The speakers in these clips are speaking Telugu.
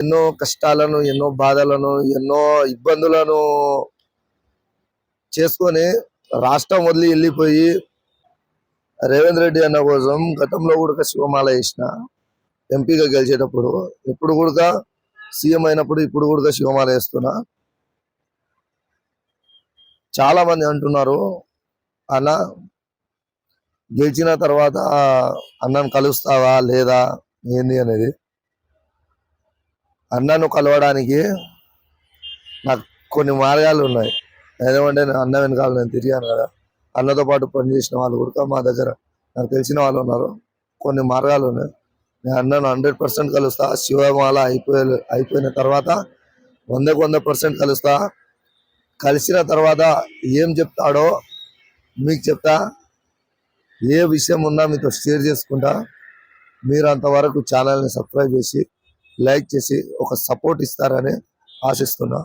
ఎన్నో కష్టాలను ఎన్నో బాధలను ఎన్నో ఇబ్బందులను చేసుకొని రాష్ట్రం వదిలి వెళ్ళిపోయి రేవంత్ రెడ్డి అన్న కోసం గతంలో కూడా శివమాల వేసిన ఎంపీగా గెలిచేటప్పుడు ఇప్పుడు కూడా సీఎం అయినప్పుడు ఇప్పుడు కూడా శివమాల వేస్తున్నా. చాలా మంది అంటున్నారు అన్న గెలిచిన తర్వాత అన్నం కలుస్తావా లేదా? ఏంది? అనేది. అన్నను కలవడానికి నాకు కొన్ని మార్గాలు ఉన్నాయి. ఏదేమంటే నేను అన్న వెనకాల నేను తిరిగాను కదా. అన్నతో పాటు పనిచేసిన వాళ్ళు కూడా మా దగ్గర నాకు తెలిసిన వాళ్ళు ఉన్నారు. కొన్ని మార్గాలు ఉన్నాయి. నేను అన్నను హండ్రెడ్ పర్సెంట్ కలుస్తా. శివమాల అయిపోయే అయిపోయిన తర్వాత వందకు వంద పర్సెంట్ కలుస్తా. కలిసిన తర్వాత ఏం చెప్తాడో మీకు చెప్తా. ఏ విషయం ఉన్నా మీతో షేర్ చేసుకుంటా. మీరు అంతవరకు ఛానల్ని సబ్స్క్రైబ్ చేసి లైక్ చేసి ఒక సపోర్ట్ ఇస్తారని ఆశిస్తున్నా.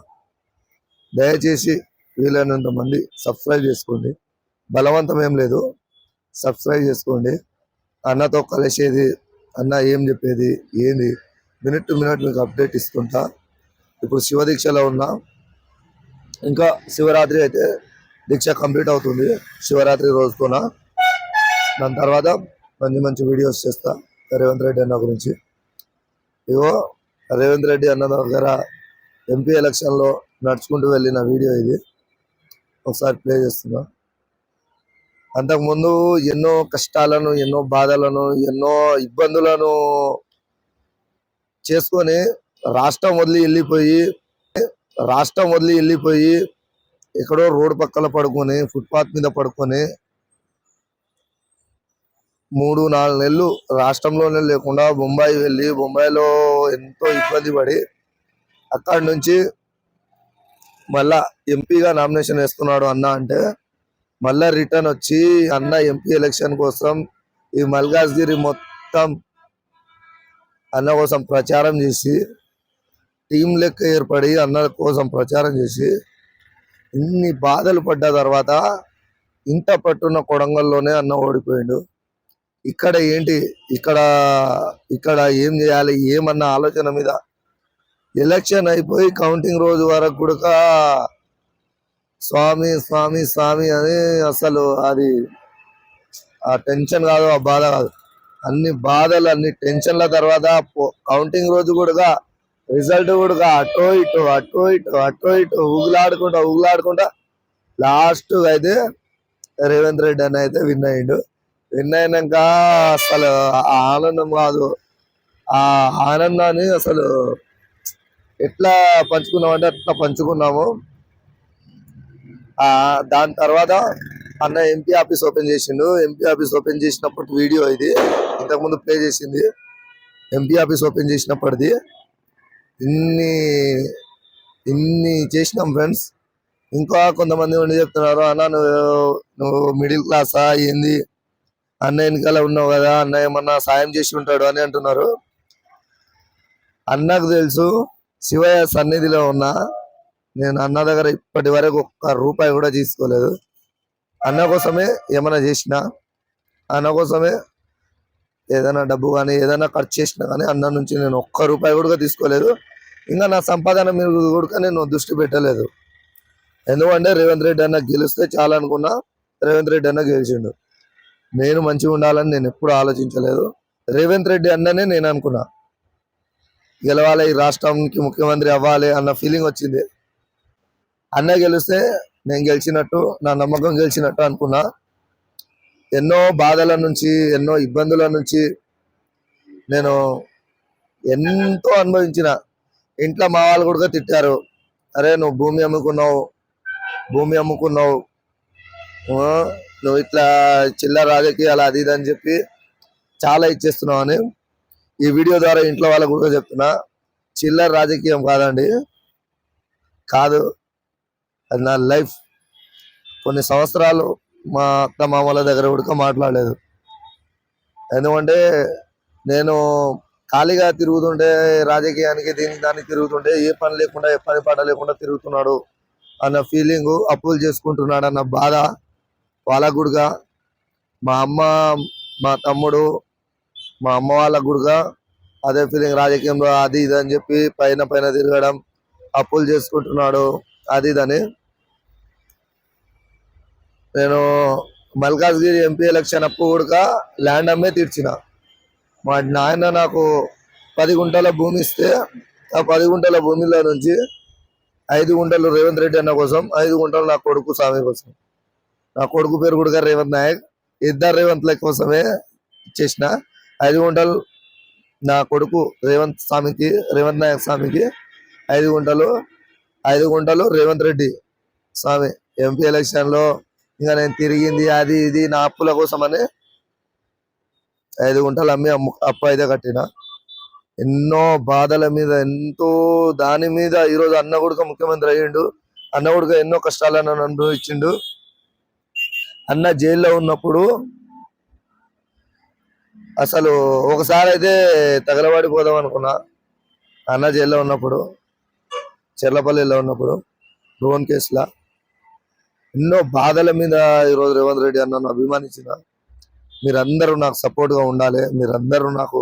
దయచేసి వీలైనంత మంది సబ్స్క్రైబ్ చేసుకోండి. బలవంతం ఏం లేదు. సబ్స్క్రైబ్ చేసుకోండి. అన్నతో కలిసేది అన్న ఏం చెప్పేది ఏంది? మినిట్ టు మినిట్ మీకు అప్డేట్ ఇస్తుంటా. ఇప్పుడు శివ దీక్షలో ఉన్నా. ఇంకా శివరాత్రి అయితే దీక్ష కంప్లీట్ అవుతుంది. శివరాత్రి రోజుతోన. దాని తర్వాత మంచి మంచి వీడియోస్ చేస్తా. రేవంత్ రెడ్డి అన్న గురించి. ఇగో రేవంత్ రెడ్డి అన్న దగ్గర ఎంపీ ఎలక్షన్లో నడుచుకుంటూ వెళ్ళిన వీడియో ఇది. ఒకసారి ప్లే చేస్తున్నా. అంతకుముందు ఎన్నో కష్టాలను ఎన్నో బాధలను ఎన్నో ఇబ్బందులను చేసుకొని రాష్ట్రం వదిలి వెళ్ళిపోయి రాష్ట్రం వదిలి వెళ్ళిపోయి ఎక్కడో రోడ్డు పక్కన పడుకొని ఫుట్పాత్ మీద పడుకొని మూడు నాలుగు నెలలు రాష్ట్రంలోనే లేకుండా బొంబాయి వెళ్ళి బొంబాయిలో ఎంతో ఇబ్బంది పడి అక్కడి నుంచి మళ్ళా ఎంపీగా నామినేషన్ వేస్తున్నాడు అన్న అంటే మళ్ళా రిటర్న్ వచ్చి అన్న ఎంపీ ఎలక్షన్ కోసం ఈ మల్కాజ్గిరి మొత్తం అన్న కోసం ప్రచారం చేసి టీం లెక్క ఏర్పడి అన్న కోసం ప్రచారం చేసి ఇన్ని బాధలు పడ్డ తర్వాత ఇంత పట్టున్న కొడంగల్లోనే అన్న ఓడిపోయాడు. ఇక్కడ ఏంటి? ఇక్కడ ఇక్కడ ఏం చేయాలి? ఏమన్న ఆలోచన మీద ఎలక్షన్ అయిపోయి కౌంటింగ్ రోజు వరకు కూడా స్వామి స్వామి స్వామి అని అసలు అది ఆ టెన్షన్ కాదు ఆ బాధ కాదు. అన్ని బాధలు అన్ని టెన్షన్ల తర్వాత కౌంటింగ్ రోజు కూడా రిజల్ట్ కూడా అటో ఇటు అటో ఇటు అటో ఇటు ఊగులాడుకుంటా ఊగులాడుకుంటా లాస్ట్ అయితే రేవంత్ రెడ్డి అని అయితే విన్ అయ్యిండు. విన్ అయినాక అసలు ఆ ఆనందం కాదు. ఆ ఆనందాన్ని అసలు ఎట్లా పంచుకున్నాం అంటే అట్లా పంచుకున్నాము. దాని తర్వాత అన్న ఎంపీ ఆఫీస్ ఓపెన్ చేసిండు. ఎంపీ ఆఫీస్ ఓపెన్ చేసినప్పుడు వీడియో ఇది. ఇంతకుముందు ప్లే చేసింది. ఎంపీ ఆఫీస్ ఓపెన్ చేసినప్పటిది. ఇన్ని ఇన్ని చేసినాం ఫ్రెండ్స్. ఇంకా కొంతమంది ఉండి చెప్తున్నారు అన్న నువ్వు నువ్వు మిడిల్ క్లాసా? ఏంది? అన్న వెనకాల ఉన్నావు కదా అన్న ఏమన్నా సాయం చేసి ఉంటాడు అని అంటున్నారు. అన్నకు తెలుసు శివయ్య సన్నిధిలో ఉన్నా నేను అన్న దగ్గర ఇప్పటి వరకు ఒక్క రూపాయి కూడా తీసుకోలేదు. అన్న కోసమే ఏమైనా చేసిన అన్న కోసమే ఏదైనా డబ్బు కానీ ఏదైనా ఖర్చు చేసినా కానీ అన్న నుంచి నేను ఒక్క రూపాయి కూడా తీసుకోలేదు. ఇంకా నా సంపాదన మీద కూడా నేను దృష్టి పెట్టలేదు. ఎందుకంటే రేవంత్ రెడ్డి అన్న గెలిస్తే చాలా అనుకున్నా రేవంత్ రెడ్డి అన్న గెలిచిండు. నేను మంచిగా ఉండాలని నేను ఎప్పుడు ఆలోచించలేదు. రేవంత్ రెడ్డి అన్ననే నేను అనుకున్నా. గెలవాలి ఈ రాష్ట్రానికి ముఖ్యమంత్రి అవ్వాలి అన్న ఫీలింగ్ వచ్చింది. అన్న గెలిస్తే నేను గెలిచినట్టు నా నమ్మకం గెలిచినట్టు అనుకున్నా. ఎన్నో బాధల నుంచి ఎన్నో ఇబ్బందుల నుంచి నేను ఎంతో అనుభవించిన. ఇంట్లో మా వాళ్ళు కూడా తిట్టారు. అరే నువ్వు భూమి అమ్ముకున్నావు భూమి అమ్ముకున్నావు. నువ్వు ఇట్లా చిల్లర రాజకీయాలు అది ఇది అని చెప్పి చాలా ఇచ్చేస్తున్నావు అని ఈ వీడియో ద్వారా ఇంట్లో వాళ్ళకు కూడా చెప్తున్నా. చిల్లర రాజకీయం కాదండి. కాదు. అది నా లైఫ్. కొన్ని సంవత్సరాలు మా అత్త మామల దగ్గర కూడా మాట్లాడలేదు. ఎందుకంటే నేను ఖాళీగా తిరుగుతుంటే రాజకీయానికి దీనికి దానికి తిరుగుతుంటే ఏ పని లేకుండా ఏ పని పాట లేకుండా తిరుగుతున్నాడు అన్న ఫీలింగ్ అప్పులు చేసుకుంటున్నాడు అన్న బాధ. వాళ్ళకు కూడా మా అమ్మ మా తమ్ముడు మా అమ్మ వాళ్ళకు కూడా అదే ఫీలింగ్ రాజకీయంలో అది ఇది అని చెప్పి పైన పైన తిరగడం అప్పులు చేసుకుంటున్నాడు అది ఇదని నేను మల్కాజ్గిరి ఎంపీ ఎలక్షన్ అప్పు కూడా ల్యాండ్ అమ్మే తీర్చిన. మా నాయన నాకు పది గుంటల భూమి ఇస్తే ఆ పది గుంటల భూమిలో నుంచి ఐదు గుంటలు రేవంత్ రెడ్డి అన్న కోసం ఐదు గుంటలు నా కొడుకు స్వామి కోసం. నా కొడుకు పేరు కూడా రేవంత్ నాయక్. ఇద్దరు రేవంత్ల కోసమే ఇచ్చేసిన ఐదు గుంటలు నా కొడుకు రేవంత్ స్వామికి రేవంత్ నాయక్ స్వామికి ఐదు గుంటలు ఐదు గుంటలు రేవంత్ రెడ్డి స్వామి. ఎంపీ ఎలక్షన్లో ఇంకా నేను తిరిగింది అది ఇది నా అప్పుల కోసం అని ఐదు గుంటలు అమ్మి అమ్ము అప్పు అయితే కట్టిన. ఎన్నో బాధల మీద ఎంతో దాని మీద ఈరోజు అన్న కొడుక ముఖ్యమంత్రి అయ్యిండు. అన్న కొడుక ఎన్నో కష్టాలను అనుభవించిండు. అన్న జైల్లో ఉన్నప్పుడు అసలు ఒకసారి అయితే తగలబడిపోదాం అనుకున్నా. అన్న జైల్లో ఉన్నప్పుడు చెర్లపల్లిలో ఉన్నప్పుడు డ్రోన్ కేసులా. ఎన్నో బాధల మీద ఈరోజు రేవంత్ రెడ్డి అన్నను అభిమానించిన. మీరందరూ నాకు సపోర్ట్గా ఉండాలి. మీరందరూ నాకు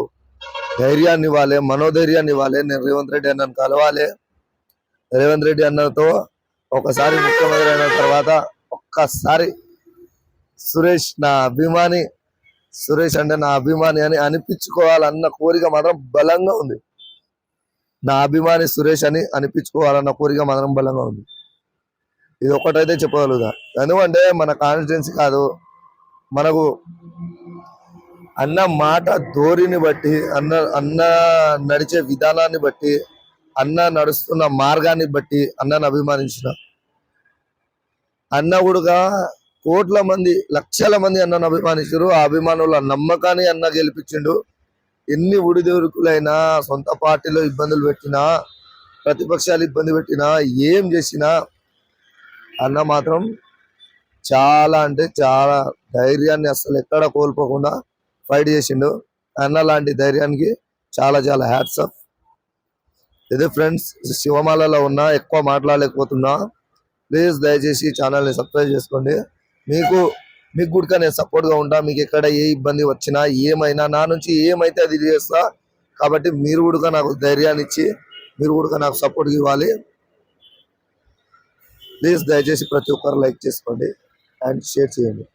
ధైర్యాన్ని ఇవ్వాలి మనోధైర్యాన్ని ఇవ్వాలి. నేను రేవంత్ రెడ్డి అన్నను కలవాలి. రేవంత్ రెడ్డి అన్నతో ఒకసారి ముఖ్యమంత్రి అయిన తర్వాత ఒక్కసారి సురేష్ నా అభిమాని. సురేష్ అంటే నా అభిమాని అని అనిపించుకోవాలన్న కోరిక మాత్రం బలంగా ఉంది. నా అభిమాని సురేష్ అని అనిపించుకోవాలన్న కోరిక మాత్రం బలంగా ఉంది. ఇది ఒక్కటైతే చెప్పగలుగుతా. ఎందుకంటే మన కాన్స్టిట్యున్సీ కాదు మనకు అన్న మాట ధోరణిని బట్టి అన్న అన్న నడిచే విధానాన్ని బట్టి అన్న నడుస్తున్న మార్గాన్ని బట్టి అన్నను అభిమానించిన. అన్న కూడా కోట్ల మంది లక్షల మంది అన్నను అభిమానించారు. ఆ అభిమానుల నమ్మకాన్ని అన్న గెలిపించిండు. ఎన్ని ఉడిదొరుకులైనా సొంత పార్టీలో ఇబ్బందులు పెట్టినా ప్రతిపక్షాలు ఇబ్బంది పెట్టినా ఏం చేసినా అన్న మాత్రం చాలా అంటే చాలా ధైర్యాన్ని అసలు ఎక్కడ కోల్పోకుండా ఫైట్ చేసిండు. అన్న లాంటి ధైర్యానికి చాలా చాలా హ్యాట్స్ ఆఫ్. ఇదే ఫ్రెండ్స్ శివమాలలో ఉన్నా ఎక్కువ మాట్లాడలేకపోతున్నా ప్లీజ్ దయచేసి ఛానల్ని సబ్స్క్రైబ్ చేసుకోండి. మీకు మీకు కూడా నేను సపోర్ట్గా ఉంటా మీకు ఎక్కడ ఏ ఇబ్బంది వచ్చినా ఏమైనా నా నుంచి ఏమైతే అది చేస్తా. కాబట్టి మీరు కూడా నాకు ధైర్యాన్ని ఇచ్చి మీరు కూడా నాకు సపోర్ట్ ఇవ్వాలి. ప్లీజ్ దయచేసి ప్రతి ఒక్కరు లైక్ చేసుకోండి అండ్ షేర్ చేయండి.